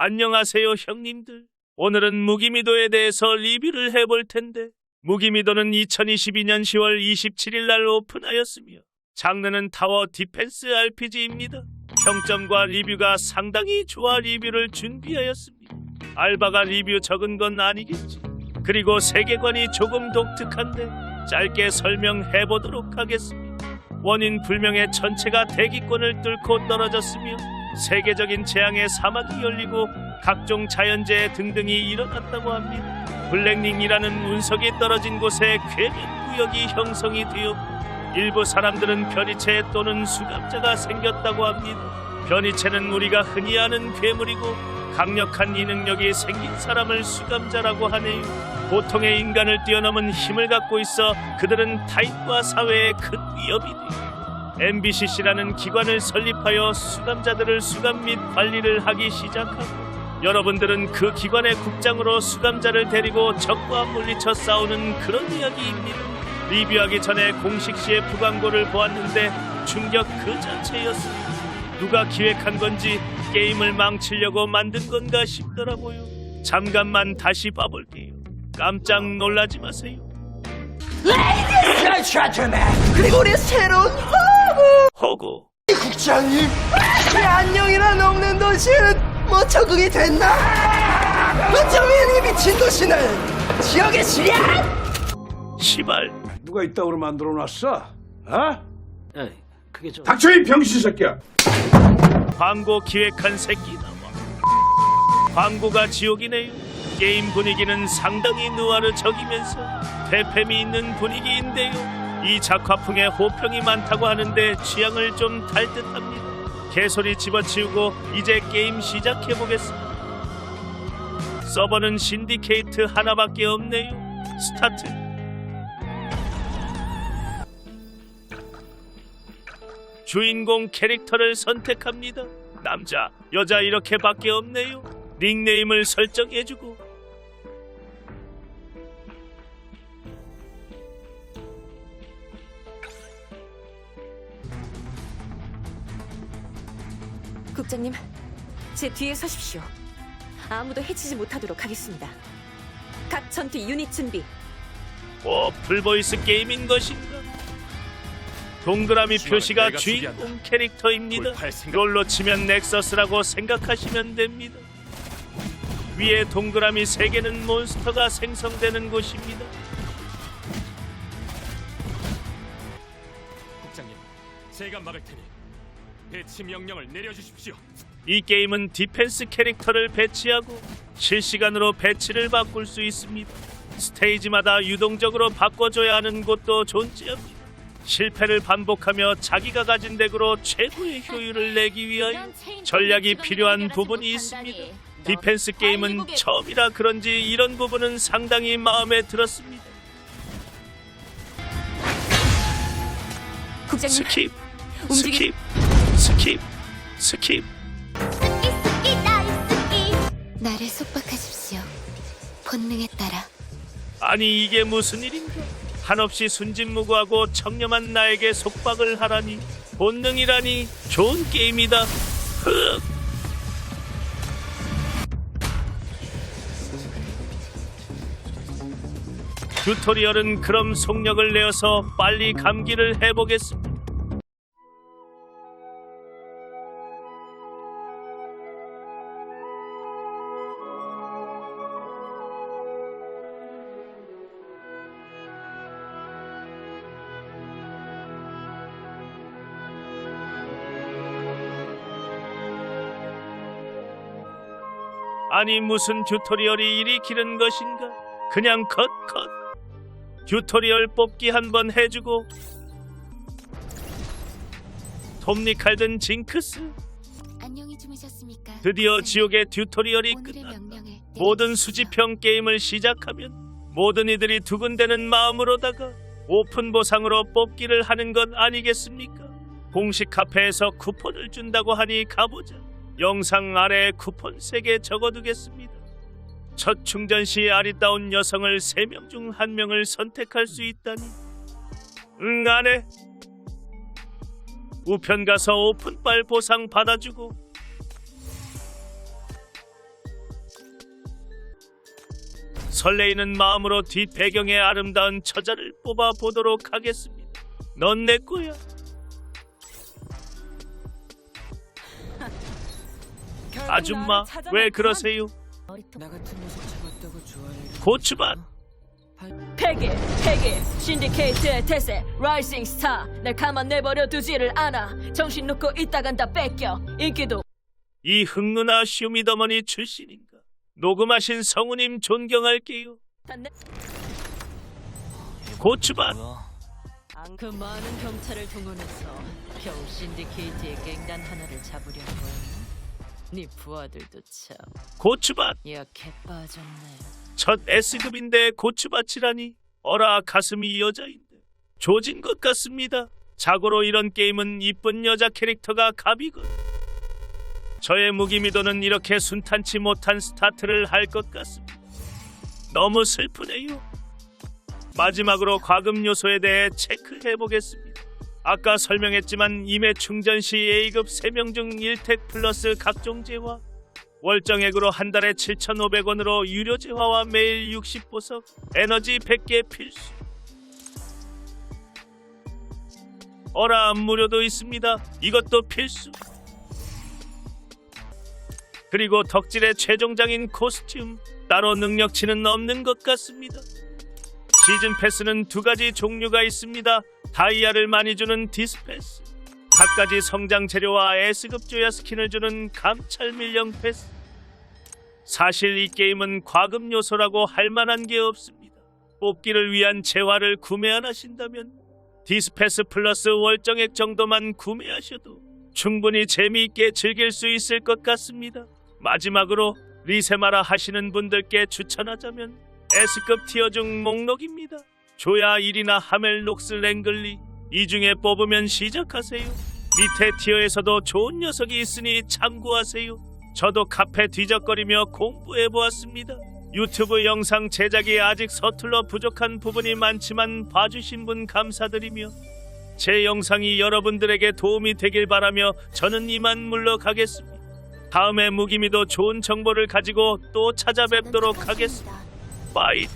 안녕하세요, 형님들. 오늘은 무기미도에 대해서 리뷰를 해볼 텐데, 무기미도는 2022년 10월 27일 날 오픈하였으며, 장르는 타워 디펜스 RPG입니다. 평점과 리뷰가 상당히 좋아 리뷰를 준비하였습니다. 알바가 리뷰 적은 건 아니겠지. 그리고 세계관이 조금 독특한데, 짧게 설명해 보도록 하겠습니다. 원인 불명의 전체가 대기권을 뚫고 떨어졌으며 세계적인 재앙의 사막이 열리고 각종 자연재해 등등이 일어났다고 합니다. 블랙링이라는 운석이 떨어진 곳에 괴면 구역이 형성이 되어 일부 사람들은 변이체 또는 수감자가 생겼다고 합니다. 변이체는 우리가 흔히 아는 괴물이고 강력한 이 능력이 생긴 사람을 수감자라고 하네요. 보통의 인간을 뛰어넘은 힘을 갖고 있어 그들은 타인과 사회에 큰 위협이 돼요. MBCC라는 기관을 설립하여 수감자들을 수감 및 관리를 하기 시작하고 여러분들은 그 기관의 국장으로 수감자를 데리고 적과 물리쳐 싸우는 그런 이야기입니다. 리뷰하기 전에 공식 CF 광고를 보았는데 충격 그 자체였습니다. 누가 기획한 건지 게임을 망치려고 만든 건가 싶더라고요. 잠깐만 다시 봐볼게요. 깜짝 놀라지 마세요. 야, 샤트맨! 그리고 우리 새로운 허구. 국장님! 이 안녕이란 없는 도시는 뭐 적응이 됐나? 어쩌면 이 미친 도시는 지역의 시야! 시발. 누가 이따구로 만들어 놨어? 어? 에, 그게 좀 닥쳐 이 병신 새끼야! 광고 기획한 새끼 나와. 광고가 지옥이네요. 게임 분위기는 상당히 느와르적이면서 대팸이 있는 분위기인데요. 이 작화풍에 호평이 많다고 하는데 취향을 좀달 듯합니다. 개소리 집어치우고 이제 게임 시작해 보겠습니다. 서버는 신디케이트 하나밖에 없네요. 스타트. 주인공 캐릭터를 선택합니다. 남자, 여자 이렇게밖에 없네요. 닉네임을 설정해주고 국장님, 제 뒤에 서십시오. 아무도 해치지 못하도록 하겠습니다. 각 전투 유닛 준비. 어, 풀보이스 게임인 것인가? 동그라미 표시가 주인공 캐릭터입니다. 롤로 치면 넥서스라고 생각하시면 됩니다. 위에 동그라미 3개는 몬스터가 생성되는 곳입니다. 국장님, 제가 막을 테니 배치 명령을 내려주십시오. 이 게임은 디펜스 캐릭터를 배치하고 실시간으로 배치를 바꿀 수 있습니다. 스테이지마다 유동적으로 바꿔줘야 하는 곳도 존재합니다. 실패를 반복하며 자기가 가진 덱으로 최고의 효율을 내기 위하여 전략이 필요한 부분이 있습니다. 디펜스 게임은 처음이라 그런지 이런 부분은 상당히 마음에 들었습니다. 국장님, 스킵, 움직이- 스킵, 스킵, 스킵. 나를 속박하십시오. 본능에 따라 아니 이게 무슨 일인가? 한없이 순진무구하고 청렴한 나에게 속박을 하라니 본능이라니 좋은 게임이다. 흑. 튜토리얼은 그럼 속력을 내어서 빨리 감기를 해보겠습니다. 아니 무슨 튜토리얼이 이리 기른 것인가? 그냥 컷컷. 튜토리얼 뽑기 한번 해주고 톱니 칼 든 징크스 안녕히 주무셨습니까? 드디어 지옥의 튜토리얼이 끝났다. 모든. 수집형 게임을 시작하면 모든 이들이 두근대는 마음으로다가 오픈 보상으로 뽑기를 하는 건 아니겠습니까? 공식 카페에서 쿠폰을 준다고 하니 가보자. 영상 아래 쿠폰 3개 적어두겠습니다. 첫 충전 시 아리따운 여성을 3명 중 1명을 선택할 수 있다니. 음, 응 안해 우편 가서 오픈빨 보상 받아주고. 설레이는 마음으로 뒷배경의 아름다운 처자를 뽑아보도록 하겠습니다. 넌 내 거야. 아줌마 왜 그러세요? 고추밭 패기, 패기, 신디케이트의 대세, 라이징 스타. 날 가만 내버려 두지를 않아. 정신 놓고 있다간 다 뺏겨. 인기도 이 흥누나 쇼미더머니 출신인가? 녹음하신 성우님 존경할게요. 다 내. 고추밭 그 많은 경찰을 동원해서 겨우 신디케이트의 갱단 하나를 잡으려고 했네. 네 부하들도 참 고추밭 약해 빠졌네. 첫 S급인데 고추밭이라니 어라 가슴이 여자인데 조진 것 같습니다. 자고로 이런 게임은 이쁜 여자 캐릭터가 갑이군. 저의 무기미도는 이렇게 순탄치 못한 스타트를 할 것 같습니다. 너무 슬프네요. 마지막으로 과금 요소에 대해 체크해 보겠습니다. 아까 설명했지만 임해 충전 시 A급 3명 중 1택 플러스 각종 재화 월정액으로 한 달에 7,500원으로 유료 재화와 매일 60보석, 에너지 100개 필수. 어라 무료도 있습니다. 이것도 필수. 그리고 덕질의 최종장인 코스튬 따로 능력치는 없는 것 같습니다. 시즌 패스는 두 가지 종류가 있습니다. 다이아를 많이 주는 디스패스. 갖가지 성장 재료와 S급 조야 스킨을 주는 감찰 밀령 패스. 사실 이 게임은 과금 요소라고 할 만한 게 없습니다. 뽑기를 위한 재화를 구매 안 하신다면 디스패스 플러스 월정액 정도만 구매하셔도 충분히 재미있게 즐길 수 있을 것 같습니다. 마지막으로 리세마라 하시는 분들께 추천하자면 S급 티어 중 목록입니다. 조야 1이나 하멜록스 랭글리 이 중에 뽑으면 시작하세요. 밑에 티어에서도 좋은 녀석이 있으니 참고하세요. 저도 카페 뒤적거리며 공부해 보았습니다. 유튜브 영상 제작이 아직 서툴러 부족한 부분이 많지만 봐주신 분 감사드리며 제 영상이 여러분들에게 도움이 되길 바라며 저는 이만 물러가겠습니다. 다음에 무기미도 좋은 정보를 가지고 또 찾아뵙도록 하겠습니다. 빠이.